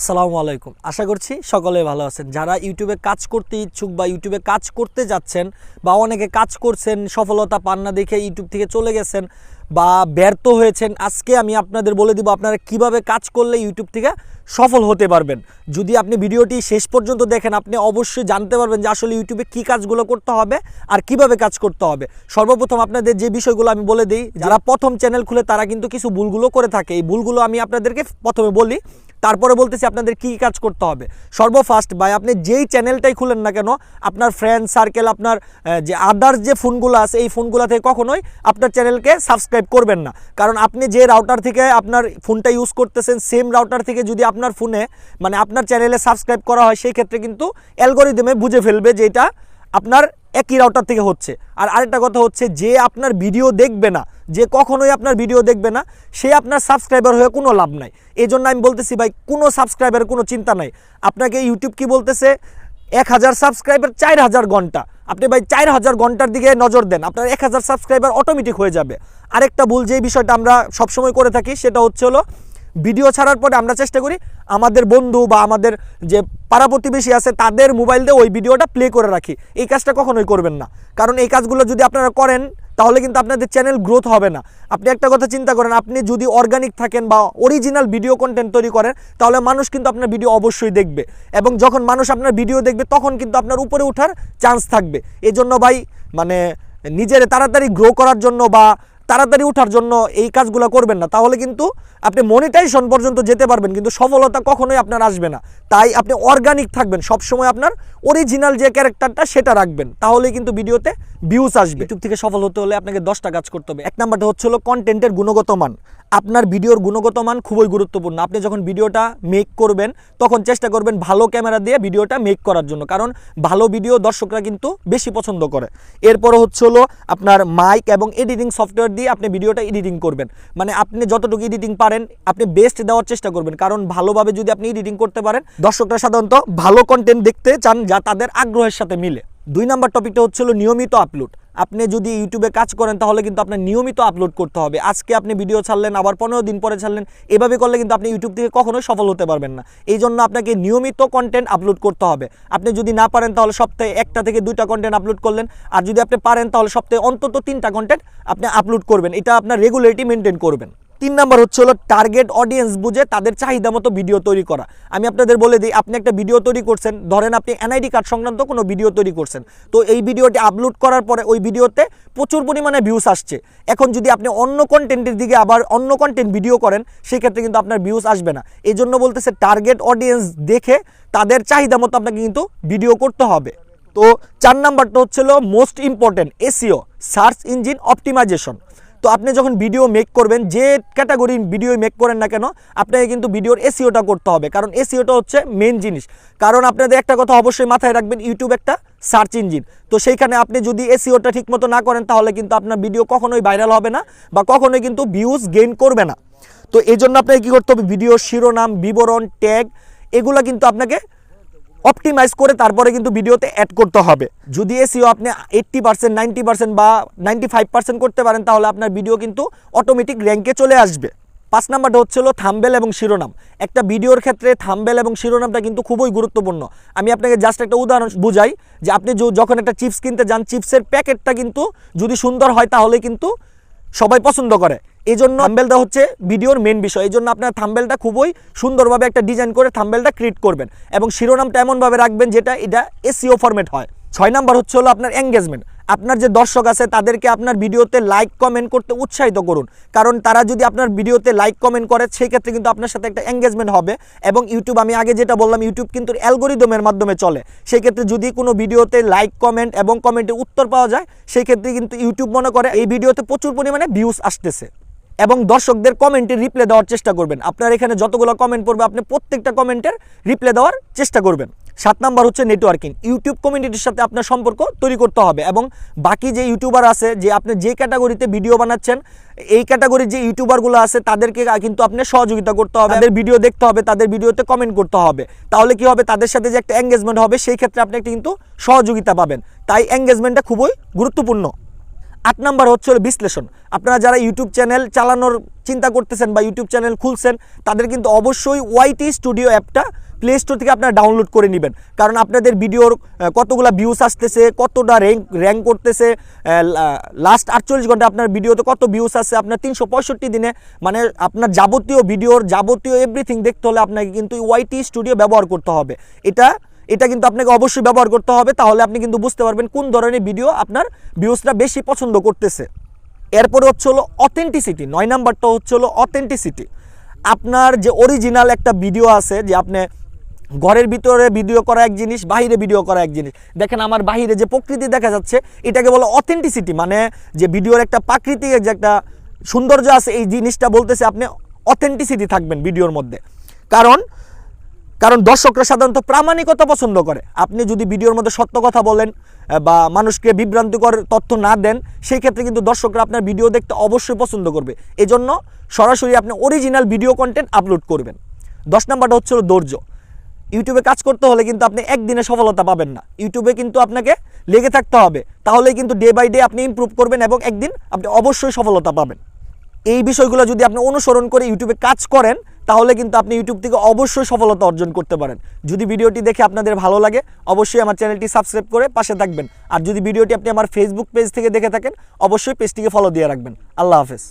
আসসালামু আলাইকুম। আশা করছি সকলে ভালো আছেন। যারা ইউটিউবে কাজ করতে ইচ্ছুক বা ইউটিউবে কাজ করতে যাচ্ছেন বা অনেকে কাজ করছেন, সফলতা পান না দেখে ইউটিউব থেকে চলে গেছেন বা ব্যর্থ হয়েছেন, আজকে আমি আপনাদের বলে দিব আপনারা কীভাবে কাজ করলে ইউটিউব থেকে সফল হতে পারবেন। যদি আপনি ভিডিওটি শেষ পর্যন্ত দেখেন, আপনি অবশ্যই জানতে পারবেন যে আসলে ইউটিউবে কী কাজগুলো করতে হবে আর কীভাবে কাজ করতে হবে। সর্বপ্রথম আপনাদের যে বিষয়গুলো আমি বলে দিই, যারা প্রথম চ্যানেল খুলে তারা কিন্তু কিছু ভুলগুলো করে থাকে। এই ভুলগুলো আমি আপনাদেরকে প্রথমে বলি তারপরে বলতেছি আপনাদের কী কাজ করতে হবে। সর্বফার্স্ট ভাই, আপনি যেই চ্যানেলটাই খুলেন না কেন, আপনার ফ্রেন্ড সার্কেল আপনার যে আদার্স যে ফোনগুলো আছে, এই ফোনগুলো থেকে কখনোই আপনার চ্যানেলকে সাবস্ক্রাইব করবেন না। কারণ আপনি যে রাউটার থেকে আপনার ফোনটা ইউজ করতেছেন সেম রাউটার থেকে যদি আপনার ফোনে মানে আপনার চ্যানেলে সাবস্ক্রাইব করা হয়, সেই ক্ষেত্রে কিন্তু অ্যালগোরিদমে বুঝে ফেলবে যে এটা আপনার একই রাউটার থেকে হচ্ছে। আর আরেকটা কথা হচ্ছে, যে আপনার ভিডিও দেখবে না, যে কখনোই আপনার ভিডিও দেখবে না, সে আপনার সাবস্ক্রাইবার হয়ে কোনো লাভ নাই। এই জন্য আমি বলতেছি ভাই, কোনো সাবস্ক্রাইবার কোনো চিন্তা নাই। আপনাকে ইউটিউব কি বলতেছে? এক হাজার সাবস্ক্রাইবার চার হাজার ঘণ্টা। আপনি ভাই, চার হাজার ঘণ্টার দিকে নজর দেন, আপনার এক হাজার সাবস্ক্রাইবার অটোমেটিক হয়ে যাবে। আরেকটা ভুল যে বিষয়টা আমরা সবসময় করে থাকি, সেটা হচ্ছে হলো ভিডিও ছাড়ার পরে আমরা চেষ্টা করি আমাদের বন্ধু বা আমাদের যে পাড়া প্রতিবেশী আছে, তাদের মোবাইল দিয়ে ওই ভিডিওটা প্লে করে রাখি। এই কাজটা কখনোই করবেন না। কারণ এই কাজগুলো যদি আপনারা করেন, তাহলে কিন্তু আপনাদের চ্যানেল গ্রোথ হবে না। আপনি একটা কথা চিন্তা করেন, আপনি যদি অর্গানিক থাকেন বা অরিজিনাল ভিডিও কন্টেন্ট তৈরি করেন, তাহলে মানুষ কিন্তু আপনার ভিডিও অবশ্যই দেখবে। এবং যখন মানুষ আপনার ভিডিও দেখবে, তখন কিন্তু আপনার উপরে ওঠার চান্স থাকবে। এই জন্য ভাই মানে নিজের তাড়াতাড়ি গ্রো করার জন্য বা তাড়াতাড়ি ওঠার জন্য এই কাজগুলো করবেন না। তাহলে কিন্তু আপনি মনিটাইজেশন পর্যন্ত যেতে পারবেন, কিন্তু সফলতা কখনোই আপনার আসবে না। তাই আপনি অর্গানিক থাকবেন। সবসময় আপনার অরিজিনাল যে ক্যারেক্টারটা সেটা রাখবেন। তাহলে কিন্তু ভিডিওতে ভিউজ আসবে। ইউটিউব থেকে সফল হতে হলে আপনাকে দশটা কাজ করতে হবে। এক নাম্বারটা হচ্ছে হলো কন্টেন্টের গুণগত মান। আপনার ভিডিওর গুণগত মান খুবই গুরুত্বপূর্ণ। আপনি যখন ভিডিওটা মেক করবেন, তখন চেষ্টা করবেন ভালো ক্যামেরা দিয়ে ভিডিওটা মেক করার জন্য। কারণ ভালো ভিডিও দর্শকরা কিন্তু বেশি পছন্দ করে। এরপর হচ্ছে হলো আপনার মাইক এবং এডিটিং সফটওয়্যার দিয়ে আপনি ভিডিওটা এডিটিং করবেন। মানে আপনি যতটুকু এডিটিং পারেন, আপনি বেস্ট দেওয়ার চেষ্টা করবেন। কারণ ভালোভাবে যদি আপনি এডিটিং করতে পারেন, দর্শকরা সাধারণত ভালো কন্টেন্ট দেখতে চান যা তাদের আগ্রহের সাথে মিলে। দুই নাম্বার টপিকটা হচ্ছে হলো নিয়মিত আপলোড। আপনি যদি ইউটিউবে কাজ করেন, তাহলে কিন্তু আপনার নিয়মিত আপলোড করতে হবে। আজকে আপনি ভিডিও ছাড়লেন, আবার পনেরো দিন পরে ছাড়লেন, এভাবে করলে কিন্তু আপনি ইউটিউব থেকে কখনোই সফল হতে পারবেন না। এই জন্য আপনাকে নিয়মিত কন্টেন্ট আপলোড করতে হবে। আপনি যদি না পারেন, তাহলে সপ্তাহে একটা থেকে দুইটা কন্টেন্ট আপলোড করলেন। আর যদি আপনি পারেন, তাহলে সপ্তাহে অন্তত তিনটা কন্টেন্ট আপনি আপলোড করবেন। এটা আপনার রেগুলারিটি মেনটেন করবেন। তিন নাম্বার হচ্ছে হলো টার্গেট অডিয়েন্স বুঝে তাদের চাহিদা মতো ভিডিও তৈরি করা। আমি আপনাদের বলে দিই, আপনি একটা ভিডিও তৈরি করছেন, ধরেন আপনি এনআইডি কার্ড সংক্রান্ত কোনো ভিডিও তৈরি করছেন। তো এই ভিডিওটি আপলোড করার পরে ওই ভিডিওতে প্রচুর পরিমাণে ভিউস আসছে। এখন যদি আপনি অন্য কন্টেন্টের দিকে আবার অন্য কন্টেন্ট ভিডিও করেন, সেক্ষেত্রে কিন্তু আপনার ভিউস আসবে না। এই জন্য বলতেছে টার্গেট অডিয়েন্স দেখে তাদের চাহিদা মতো আপনাকে কিন্তু ভিডিও করতে হবে। তো চার নাম্বারটা হচ্ছিল most important SEO search engine optimization তো আপনি যখন ভিডিও মেক করবেন, যে ক্যাটাগরি ভিডিও মেক করেন না কেন, আপনাকে কিন্তু ভিডিওর এসিওটা করতে হবে। কারণ এসিওটা হচ্ছে মেন জিনিস। কারণ আপনাদের একটা কথা অবশ্যই মাথায় রাখবেন ইউটিউব একটা সার্চ ইঞ্জিন তো সেইখানে আপনি যদি এসিওটা ঠিকমতো না করেন, তাহলে কিন্তু আপনার ভিডিও কখনোই ভাইরাল হবে না বা কখনোই কিন্তু ভিউজ গেইন করবে না। তো এই জন্য আপনাকে কী করতে হবে? ভিডিও শিরোনাম, বিবরণ ট্যাগ এগুলো কিন্তু আপনাকে অপটিমাইজ করে তারপরে কিন্তু ভিডিওতে অ্যাড করতে হবে। যদি এসিও আপনি এইট্টি পার্সেন্ট নাইনটি পার্সেন্ট বা নাইনটি ফাইভ পার্সেন্ট করতে পারেন, তাহলে আপনার ভিডিও কিন্তু অটোমেটিক র্যাঙ্কে চলে আসবে। পাঁচ নাম্বারটা হচ্ছে হলো থাম্বেল এবং শিরোনাম। একটা ভিডিওর ক্ষেত্রে থাম্বেল এবং শিরোনামটা কিন্তু খুবই গুরুত্বপূর্ণ। আমি আপনাকে জাস্ট একটা উদাহরণ বুঝাই যে আপনি যখন একটা চিপস কিনতে যান চিপসের প্যাকেটটা কিন্তু যদি সুন্দর হয়, তাহলে কিন্তু সবাই পছন্দ করে। এই জন্য থাম্বেলটা হচ্ছে ভিডিওর মেন বিষয়। এই জন্য আপনার থাম্বেলটা খুবই সুন্দরভাবে একটা ডিজাইন করে থাম্বেলটা ক্রিয়েট করবেন। এবং শিরোনামটা এমনভাবে রাখবেন যেটা এটা এসিও ফরম্যাট হয়। ছয় নাম্বার হচ্ছে হলো আপনার এঙ্গেজমেন্ট আপনার যে দর্শক আছে, তাদেরকে আপনার ভিডিওতে লাইক কমেন্ট করতে উৎসাহিত করুন। কারণ তারা যদি আপনার ভিডিওতে লাইক কমেন্ট করে সেই ক্ষেত্রে কিন্তু আপনার সাথে একটা এঙ্গেজমেন্ট হবে। এবং ইউটিউব আমি আগে যেটা বললাম ইউটিউব কিন্তু অ্যালগোরিদমের মাধ্যমে চলে। সেই ক্ষেত্রে যদি কোনো ভিডিওতে লাইক কমেন্ট এবং কমেন্টের উত্তর পাওয়া যায় সেই ক্ষেত্রে কিন্তু ইউটিউব মনে করে, এই ভিডিওতে প্রচুর পরিমাণে ভিউজ আসতেছে। এবং দর্শকদের কমেন্টে রিপ্লে দেওয়ার চেষ্টা করবেন। আপনার এখানে যতগুলো কমেন্ট পড়বে, আপনি প্রত্যেকটা কমেন্টের রিপ্লে দেওয়ার চেষ্টা করবেন। সাত নাম্বার হচ্ছে নেটওয়ার্কিং ইউটিউব কমিউনিটির সাথে আপনার সম্পর্ক তৈরি করতে হবে এবং বাকি যে ইউটিউবার আছে, যে আপনি যে ক্যাটাগরিতে ভিডিও বানাচ্ছেন, এই ক্যাটাগরির যে ইউটিউবারগুলো আছে, তাদেরকে কিন্তু আপনি সহযোগিতা করতে হবে। তাদের ভিডিও দেখতে হবে, তাদের ভিডিওতে কমেন্ট করতে হবে। তাহলে কি হবে? তাদের সাথে যে একটা এঙ্গেজমেন্ট হবে, সেই ক্ষেত্রে আপনি কিন্তু সহযোগিতা পাবেন। তাই এঙ্গেজমেন্টটা খুবই গুরুত্বপূর্ণ। আট নাম্বার হচ্ছে হলো বিশ্লেষণ। আপনারা যারা ইউটিউব চ্যানেল চালানোর চিন্তা করতেছেন বা ইউটিউব চ্যানেল খুলছেন, তাদের কিন্তু অবশ্যই ওয়াইটি স্টুডিও অ্যাপটা প্লে স্টোর থেকে আপনারা ডাউনলোড করে নেবেন। কারণ আপনাদের ভিডিওর কতগুলা ভিউস আসতেছে, কতটা র্যাঙ্ক র্যাঙ্ক করতেছে লাস্ট আটচল্লিশ ঘণ্টা আপনার ভিডিওতে কত ভিউস আছে, আপনার তিনশো পঁয়ষট্টি দিনে মানে আপনার যাবতীয় ভিডিওর, যাবতীয় এভরিথিং দেখতে হলে আপনাকে কিন্তু ওয়াইটি স্টুডিও ব্যবহার করতে হবে। এটা এটা কিন্তু আপনাকে অবশ্যই ব্যবহার করতে হবে, তাহলে আপনি কিন্তু বুঝতে পারবেন কোন ধরনের ভিডিও আপনার ভিউসটা বেশি পছন্দ করতেছে। এরপরে হচ্ছে হলো অথেন্টিসিটি নয় নাম্বারটা হচ্ছে হলো অথেন্টিসিটি আপনার যে অরিজিনাল একটা ভিডিও আছে, যে আপনি ঘরের ভিতরে ভিডিও করা এক জিনিস, বাহিরে ভিডিও করা এক জিনিস। দেখেন আমার বাহিরে যে প্রকৃতি দেখা যাচ্ছে, এটাকে বলো অথেন্টিসিটি মানে যে ভিডিওর একটা প্রাকৃতিক যে একটা সৌন্দর্য আছে, এই জিনিসটা বলতেছে আপনি অথেন্টিসিটি থাকবেন ভিডিওর মধ্যে। কারণ কারণ দর্শকরা সাধারণত প্রামাণিকতা পছন্দ করে। আপনি যদি ভিডিওর মধ্যে সত্য কথা বলেন বা মানুষকে বিভ্রান্তিকর তথ্য না দেন, সেই ক্ষেত্রে কিন্তু দর্শকরা আপনার ভিডিও দেখতে অবশ্যই পছন্দ করবে। এজন্য সরাসরি আপনি অরিজিনাল ভিডিও কন্টেন্ট আপলোড করবেন। দশ নাম্বারটা হচ্ছে হলো ধৈর্য। ইউটিউবে কাজ করতে হলে কিন্তু আপনি একদিনে সফলতা পাবেন না। ইউটিউবে কিন্তু আপনাকে লেগে থাকতে হবে। তাহলেই কিন্তু ডে বাই ডে আপনি ইমপ্রুভ করবেন এবং একদিন আপনি অবশ্যই সফলতা পাবেন। এই বিষয়গুলো যদি আপনি অনুসরণ করে ইউটিউবে কাজ করেন তাহলে কিন্তু আপনি ইউটিউব থেকে অবশ্যই সফলতা অর্জন করতে পারেন। যদি ভিডিওটি দেখে আপনাদের ভালো লাগে, অবশ্যই আমার চ্যানেলটি সাবস্ক্রাইব করে পাশে থাকবেন। আর যদি ভিডিওটি আপনি আমার ফেসবুক পেজ থেকে দেখে থাকেন, অবশ্যই পেজটিকে ফলো দিয়ে রাখবেন। আল্লাহ হাফেজ।